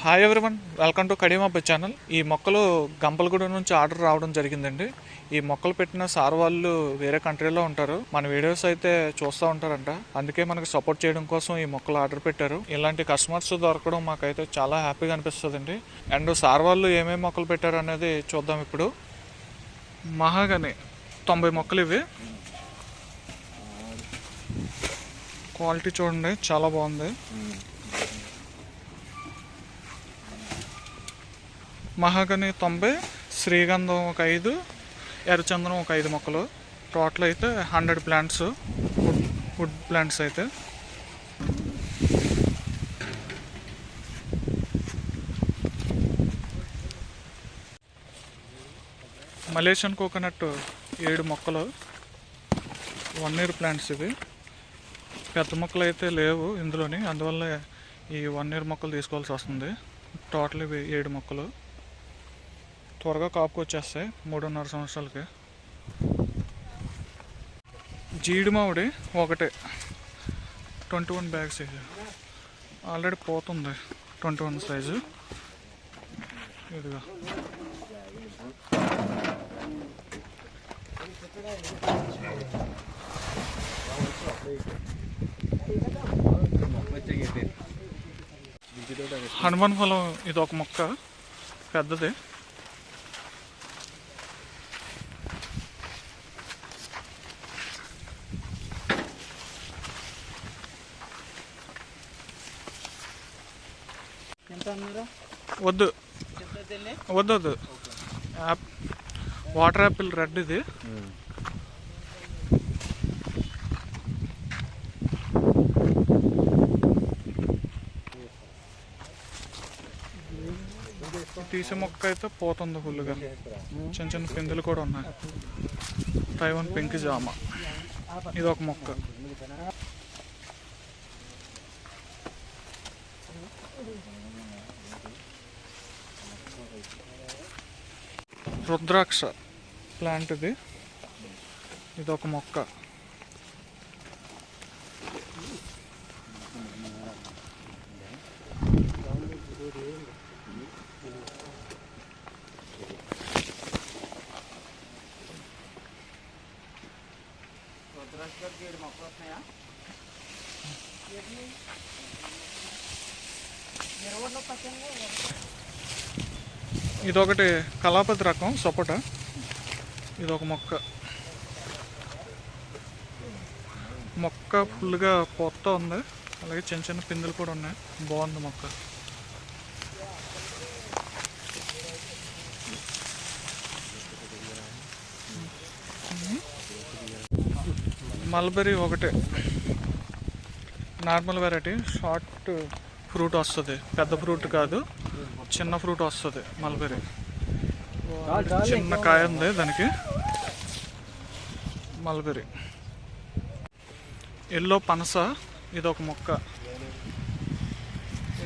Hi everyone welcome to కడిమాప channel ఈ మొక్కలు గంపలగూడ నుంచి ఆర్డర్ రావడం జరిగిందండి. ఈ మొక్కలు పెట్టిన సార్ వాళ్ళు వేరే కంట్రీలో ఉంటారు. మన వీడియోస్ అయితే చూస్తూ ఉంటారంట. అందుకే మనకు సపోర్ట్ చేయడం కోసం ఈ మొక్కలు ఆర్డర్ పెట్టారు. ఇలాంటి కస్టమర్స్ దొరకడం మాకైతే చాలా హ్యాపీగా అనిపిస్తుందండి. అండ్ సార్ వాళ్ళు ఏమేమి మొక్కలు పెట్టారు అనేది చూద్దాం ఇప్పుడు. మహాగని తొంభై మొక్కలు ఇవి. క్వాలిటీ చూడండి చాలా బాగుంది. Hmm. మహాగని తొంభై శ్రీగంధం ఒక ఐదు ఎర్రచందనం ఒక ఐదు మొక్కలు. టోటల్ అయితే hundred plants wood wood plants అయితే. మలేషియన్ కోకోనట్ ఏడు మొక్కలు. వన్ ఇయర్ ప్లాంట్స్ ఇవి. పెద్ద మొక్కలు అయితే లేవు ఇందులోని. అందువల్ల ఈ వన్ ఇయర్ మొక్కలు తీసుకోవాల్సి వస్తుంది. టోటల్ ఇవి ఏడు మొక్కలు. త్వరగా కాపుకి వచ్చేస్తాయి మూడున్నర సంవత్సరాలకి. జీడి మామిడి ఒకటే. Twenty one bag size. Already పోతుంది ట్వంటీ వన్ సైజు. ఇదిగా. హనుమాన్ ఫలం ఇది ఒక మొక్క పెద్దది. వద్దు. వద్దు వద్దు. వాటర్ యాపిల్ రెడ్ ఇది. తీసే మొక్క అయితే పోతుంది ఫుల్గా చిన్న చిన్న పిందులు కూడా ఉన్నాయి. తైవన్ పింక్ జామ. ఇది ఒక మొక్క. రుద్రాక్ష ప్లాంట్ ఇది. ఇది ఒక మొక్క. రుద్రాక్షకి ఏడు మొక్కలు ఇదొకటి కళాపతి రకం సపోటా ఇది ఒక మొక్క. మొక్క ఫుల్గా పొత్త ఉంది. అలాగే చిన్న చిన్న పిందులు కూడా ఉన్నాయి. బాగుంది మొక్క. మల్బెరీ ఒకటే. Normal variety. షార్ట్ ఫ్రూట్ వస్తుంది. పెద్ద ఫ్రూట్ కాదు. చిన్న ఫ్రూట్ వస్తుంది మల్బెరీ. చిన్న కాయ ఉంది దానికి. మల్బెరీ. ఎల్లో పనస ఇది ఒక మొక్క.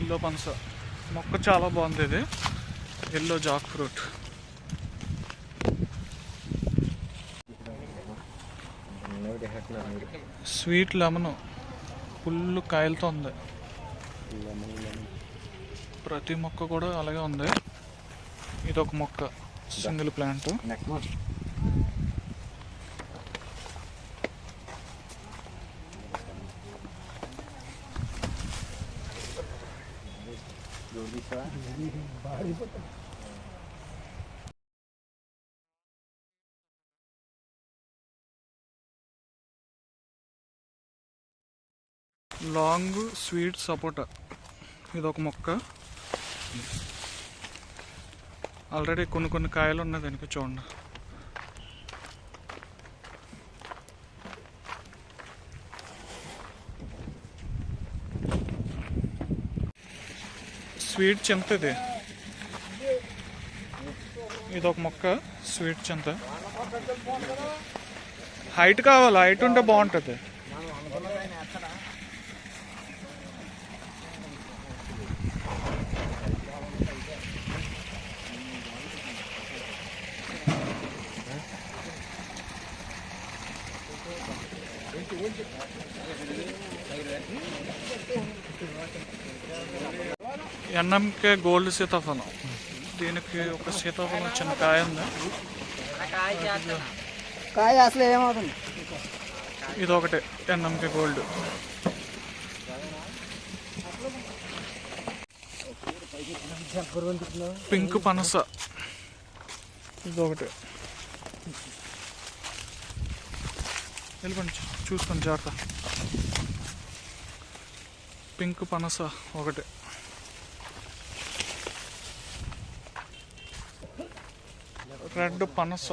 ఎల్లో పనస. మొక్క చాలా బాగుంది ఇది. Yellow jack fruit. Sweet lemon. Full కాయలతో ఉంది. ప్రతి మొక్క కూడా అలాగే ఉంది. ఇది ఒక మొక్క single plant. Long sweet sapota. ఇది ఒక మొక్క ఆల్రెడీ కొన్ని కొన్ని కాయలు ఉన్నాయి దానికి చూడండి. స్వీట్ చింత ఇది. ఇది ఒక మొక్క స్వీట్ చింత. హైట్ కావాలి హైట్ ఉంటే బాగుంటుంది. ఎన్ఎంకే గోల్డ్ సీతాఫలం దీనికి ఒక సీతాఫలం చిన్న కాయ ఉంది కాయ అసలు ఏమవుతుంది ఇది ఒకటే ఎన్ఎంకే గోల్డ్ పింక్ పనస ఇది ఒకటే వెళ్ళిపోండి చూసుకొని జాగ్రత్త. పింక్ పనస ఒకటి. రెడ్ పనస.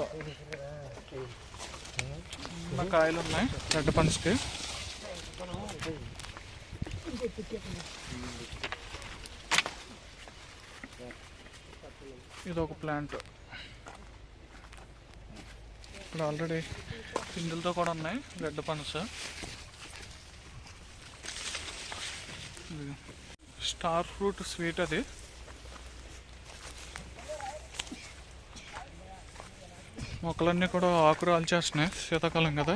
చిన్న కాయలు ఉన్నాయి రెడ్ పనసకి. ఇది ఒక ప్లాంట్. ఇప్పుడు ఆల్రెడీ పిందులతో కూడా ఉన్నాయి. రెడ్ పనస స్టార్ ఫ్రూట్ స్వీట్ అది. మొక్కలన్నీ కూడా ఆకురాలు చేస్తున్నాయి శీతాకాలం కదా.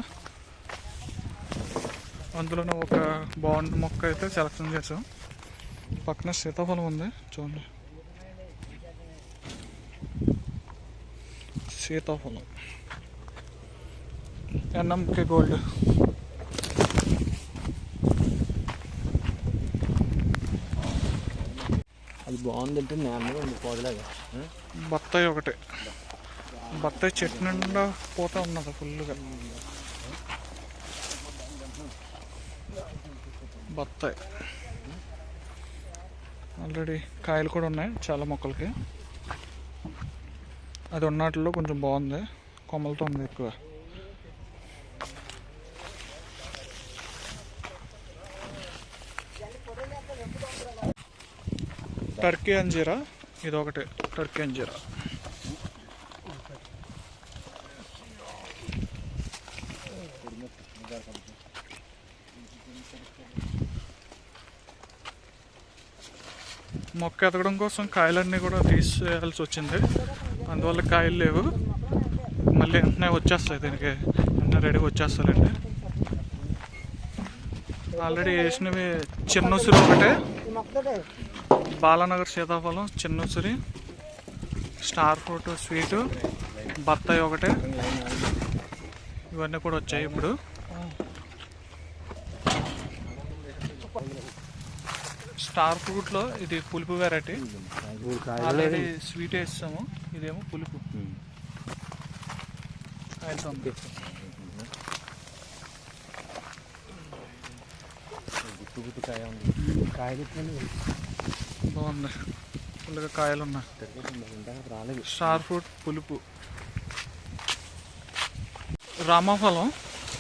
అందులోనే ఒక బాగుంది మొక్క అయితే సెలెక్షన్ చేసాం. పక్కన సీతాఫలం ఉంది. చూడండి. సీతాఫలం. ఎన్ఎంకే గోల్డ్ అది బాగుందంటే నేను ఉంది పోదలాగా బత్తాయి ఒకటి. బత్తాయి చెట్టు నిండా పోతా ఉన్నది ఫుల్గా బత్తాయి ఆల్రెడీ కాయలు కూడా ఉన్నాయి చాలా మొక్కలకి అది ఉన్నట్లో కొంచెం బాగుంది కొమ్మలతో ఉంది ఎక్కువ టర్కీ అంజీరా ఇది ఒకటి టర్కీ అంజీరా మొక్క ఎదగడం కోసం కాయలన్నీ కూడా తీసేయాల్సి వచ్చింది. అందువల్ల కాయలు లేవు. మళ్ళీ వెంటనే వచ్చేస్తాయి దీనికి. వెంటనే రెడీగా వచ్చేస్తారండి ఆల్రెడీ వేసినవి చిన్న ఉసిరి ఒకటే. బాలానగర్ సీతాఫలం చిన్న ఉసిరి స్టార్ ఫ్రూట్ స్వీటు బత్తాయి ఒకటే. ఇవన్నీ కూడా వచ్చాయి ఇప్పుడు. స్టార్ ఫ్రూట్లో ఇది పులుపు వెరైటీ. ఆల్రెడీ స్వీట్ వేస్తాము. ఇదేమో పులుపు. గుట్టు గుట్టు కాయ ఉంది. కాయ బాగుంది ఫుల్గా కాయలు ఉన్నాయి రాలేదు స్టార్ ఫ్రూట్ పులుపు. రామఫలం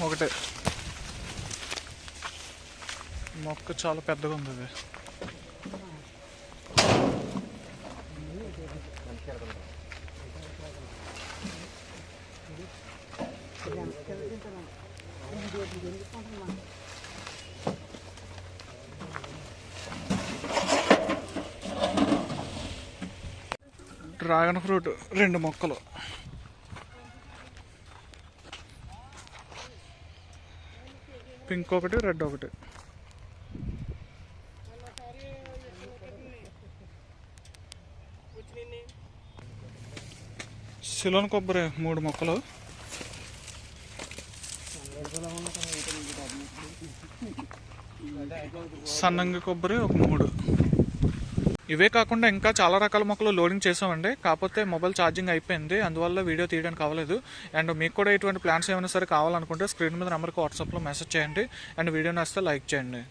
ఒకటే. మొక్క చాలా పెద్దగా ఉంది అది. డ్రాగన్ ఫ్రూట్ రెండు మొక్కలు. పింక్ ఒకటి రెడ్ ఒకటి. సిలోన్ కొబ్బరి మూడు మొక్కలు. సన్నంగి కొబ్బరి ఒక మూడు. ఇవే కాకుండా ఇంకా చాలా రకాల మొక్కలు లోడింగ్ చేసామండి. కాకపోతే మొబైల్ ఛార్జింగ్ అయిపోయింది. అందువల్ల వీడియో తీయడానికి అవ్వలేదు. అండ్ మీకు కూడా ఇటువంటి ప్లాన్స్ ఏమైనా సరే కావాలనుకుంటే స్క్రీన్ మీద నెంబర్కి వాట్సాప్లో మెసేజ్ చేయండి. అండ్ వీడియో నచ్చితే లైక్ చేయండి.